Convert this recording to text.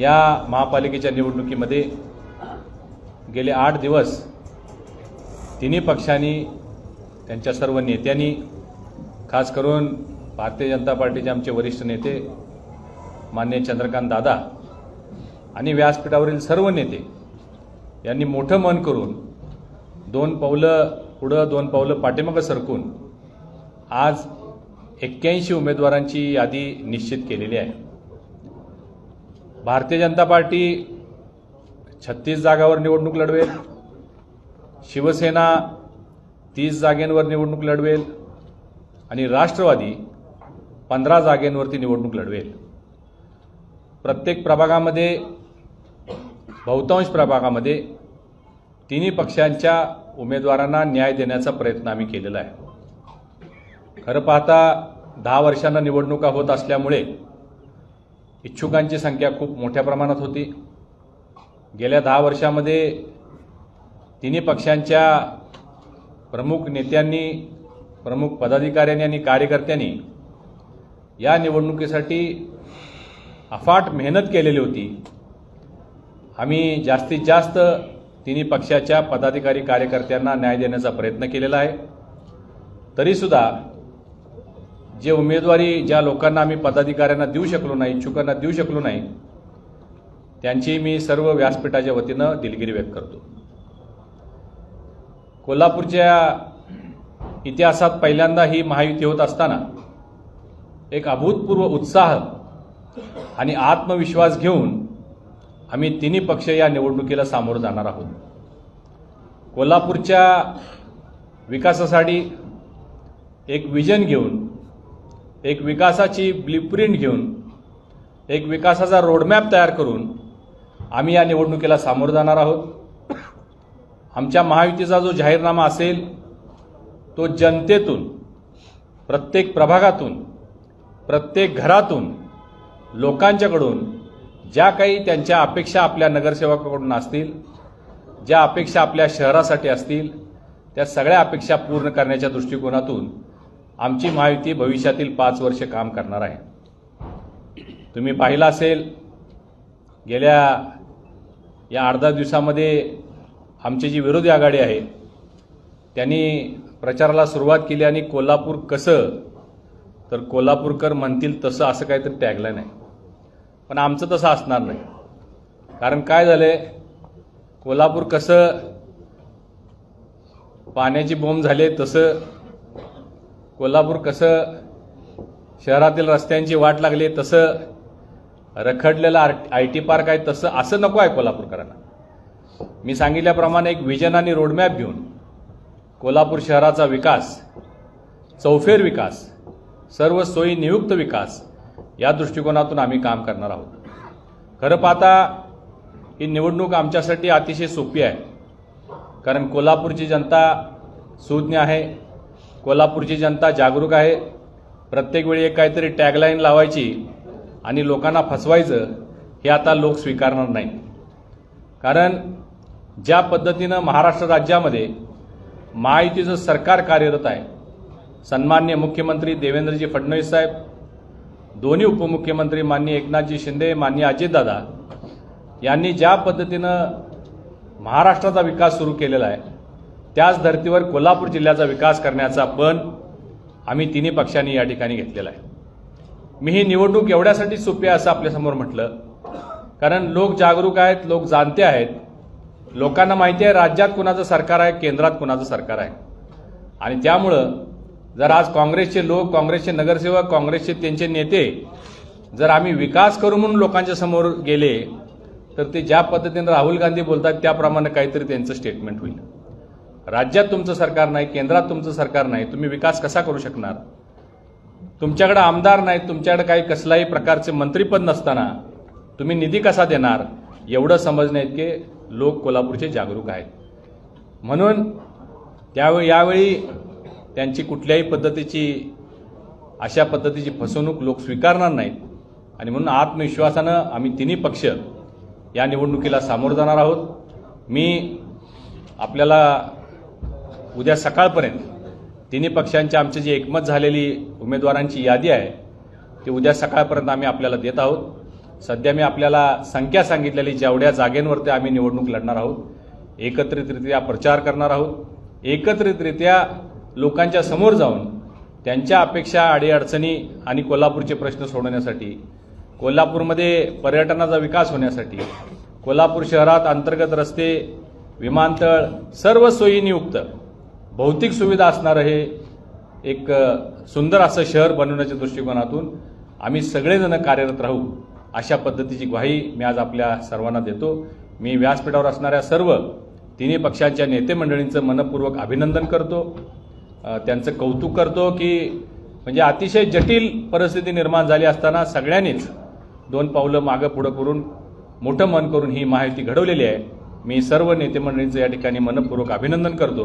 या महापालिकेच्या निवडणुकीमध्ये गेले आठ दिवस तिन्ही पक्षांनी त्यांच्या सर्व नेत्यांनी खास करून भारतीय जनता पार्टीचे आमचे वरिष्ठ नेते मान्य चंद्रकांत दादा आणि व्यासपीठावरील सर्व नेते यांनी मोठं मन करून दोन पावलं पुढं दोन पावलं पाठीमागं सरकून आज एक्क्याऐंशी उमेदवारांची यादी निश्चित केलेली आहे. भारतीय जनता पार्टी छत्तीस जागावर निवडणूक लढवेल. शिवसेना तीस जागेंवर निवडणूक लढवेल. आणि राष्ट्रवादी पंधरा जागेंवरती निवडणूक लढवेल. प्रत्येक प्रभागामध्ये बहुतांश प्रभागामध्ये तिन्ही पक्षांच्या उमेदवारांना न्याय देण्याचा प्रयत्न आम्ही केलेला आहे. खरं पाहता दहा वर्षांना निवडणुका होत असल्यामुळे इच्छुकांची संख्या खूप मोठ्या प्रमाणात होती. गेल्या दहा वर्षामध्ये तिन्ही पक्षांच्या प्रमुख नेत्यांनी प्रमुख पदाधिकाऱ्यांनी आणि कार्यकर्त्यांनी या निवडणुकीसाठी अफाट मेहनत केलेली होती. आम्ही जास्तीत जास्त तिन्ही पक्षाच्या पदाधिकारी कार्यकर्त्यांना न्याय देण्याचा प्रयत्न केलेला आहे. तरीसुद्धा जे उमेदवारी ज्या लोकांना आम्ही पदाधिकाऱ्यांना देऊ शकलो नाही इच्छुकांना देऊ शकलो नाही त्यांची मी सर्व व्यासपीठाच्या वतीनं दिलगिरी व्यक्त करतो. कोल्हापूरच्या इतिहासात पहिल्यांदा ही महायुती होत असताना एक अभूतपूर्व उत्साह आणि आत्मविश्वास घेऊन आम्ही तिन्ही पक्ष या निवडणुकीला सामोरं जाणार आहोत. कोल्हापूरच्या विकासासाठी एक विजन घेऊन एक विकासाची ब्लिप्रिंट घेऊन एक विकासाचा रोडमॅप तयार करून आम्ही या निवडणुकीला सामोरं जाणार आहोत. आमच्या महायुतीचा जो जाहीरनामा असेल तो जनतेतून प्रत्येक प्रभागातून प्रत्येक घरातून लोकांच्याकडून ज्या काही त्यांच्या अपेक्षा आपल्या नगरसेवकाकडून असतील ज्या अपेक्षा आपल्या शहरासाठी असतील त्या सगळ्या अपेक्षा पूर्ण करण्याच्या दृष्टिकोनातून आमची महायुती भविष्यातील पाच वर्ष काम करणार आहे. तुम्ही पाहिलं असेल गेल्या या अर्धा दिवसामध्ये आमची जी विरोधी आघाडी आहे त्यांनी प्रचाराला सुरुवात केली आणि कोल्हापूर कसं तर कोल्हापूरकर म्हणतील तसं असं काहीतरी टॅगलं नाही पण आमचं तसं असणार नाही. कारण काय झालं आहे कोल्हापूर कसं पाण्याची बोंब झाले तसं कोल्हापूर कसं शहरातील रस्त्यांची वाट लागली तसं रखडलेलं आर आय टी पार्क आहे तसं असं नको आहे कोल्हापूरकरांना. मी सांगितल्याप्रमाणे एक विजन आणि रोडमॅप घेऊन कोल्हापूर शहराचा विकास चौफेर विकास सर्व सोयी नियुक्त विकास या दृष्टिकोनातून आम्ही काम करणार आहोत. खरं पाहता ही निवडणूक आमच्यासाठी अतिशय सोपी आहे. कारण कोल्हापूरची जनता सुज्ञ आहे कोल्हापूरची जनता जागरूक आहे. प्रत्येक वेळी एक काहीतरी टॅगलाईन लावायची आणि लोकांना फसवायचं हे आता लोक स्वीकारणार नाही. कारण ज्या पद्धतीनं महाराष्ट्र राज्यामध्ये महायुतीचं सरकार कार्यरत आहे सन्मान्य मुख्यमंत्री देवेंद्रजी फडणवीस साहेब दोन्ही उपमुख्यमंत्री माननीय एकनाथजी शिंदे माननीय अजितदादा यांनी ज्या पद्धतीनं महाराष्ट्राचा विकास सुरू केलेला आहे त्याच धर्तीवर कोल्हापूर जिल्ह्याचा विकास करण्याचा पण आम्ही तिन्ही पक्षांनी या ठिकाणी घेतलेला आहे. मी ही निवडणूक एवढ्यासाठी सोपी आहे असं आपल्यासमोर म्हटलं. कारण लोक जागरूक आहेत लोक जाणते आहेत. लोकांना माहिती आहे राज्यात कुणाचं सरकार आहे केंद्रात कुणाचं सरकार आहे. आणि त्यामुळं जर आज काँग्रेसचे लोक काँग्रेसचे नगरसेवक काँग्रेसचे त्यांचे नेते जर आम्ही विकास करू म्हणून लोकांच्या समोर गेले तर ते ज्या पद्धतीनं राहुल गांधी बोलतात त्याप्रमाणे काहीतरी त्यांचं स्टेटमेंट होईल. राज्यात तुमचं सरकार नाही केंद्रात तुमचं सरकार नाही तुम्ही विकास कसा करू शकणार? तुमच्याकडे आमदार नाहीत तुमच्याकडे काही कसलाही प्रकारचे मंत्रीपद नसताना तुम्ही निधी कसा देणार? एवढं समजण्या इतके लोक कोल्हापूरचे जागरूक आहेत. म्हणून त्यावेळी यावेळी त्यांची कुठल्याही पद्धतीची अशा पद्धतीची फसवणूक लोक स्वीकारणार नाहीत. आणि म्हणून आत्मविश्वासानं आम्ही तिन्ही पक्ष या निवडणुकीला सामोरं जाणार आहोत. मी आपल्याला उद्या सकाळपर्यंत तिन्ही पक्षांची आमची जी एकमत झालेली उमेदवारांची यादी आहे ती उद्या सकाळपर्यंत आम्ही आपल्याला देत आहोत. सध्या मी आपल्याला संख्या सांगितलेली जेवढ्या जागेंवरती आम्ही निवडणूक लढणार आहोत एकत्रितरित्या प्रचार करणार आहोत. एकत्रितरित्या लोकांच्या समोर जाऊन त्यांच्या अपेक्षा अडीअडचणी आणि कोल्हापूरचे प्रश्न सोडवण्यासाठी कोल्हापूरमध्ये पर्यटनाचा विकास होण्यासाठी कोल्हापूर शहरात अंतर्गत रस्ते विमानतळ सर्व सोयीनियुक्त भौतिक सुविधा असणारं हे एक सुंदर असं शहर बनवण्याच्या दृष्टिकोनातून आम्ही सगळेजण कार्यरत राहू अशा पद्धतीची ग्वाही मी आज आपल्या सर्वांना देतो. मी व्यासपीठावर असणाऱ्या सर्व तिन्ही पक्षांच्या नेते मंडळींचं मनपूर्वक अभिनंदन करतो. त्यांचं कौतुक करतो की म्हणजे अतिशय जटिल परिस्थिती निर्माण झाली असताना सगळ्यांनीच दोन पावलं मागं पुढं करून मोठं मन करून ही माहिती घडवलेली आहे. मी सर्व नेते मंडळींचं या ठिकाणी मनपूर्वक अभिनंदन करतो.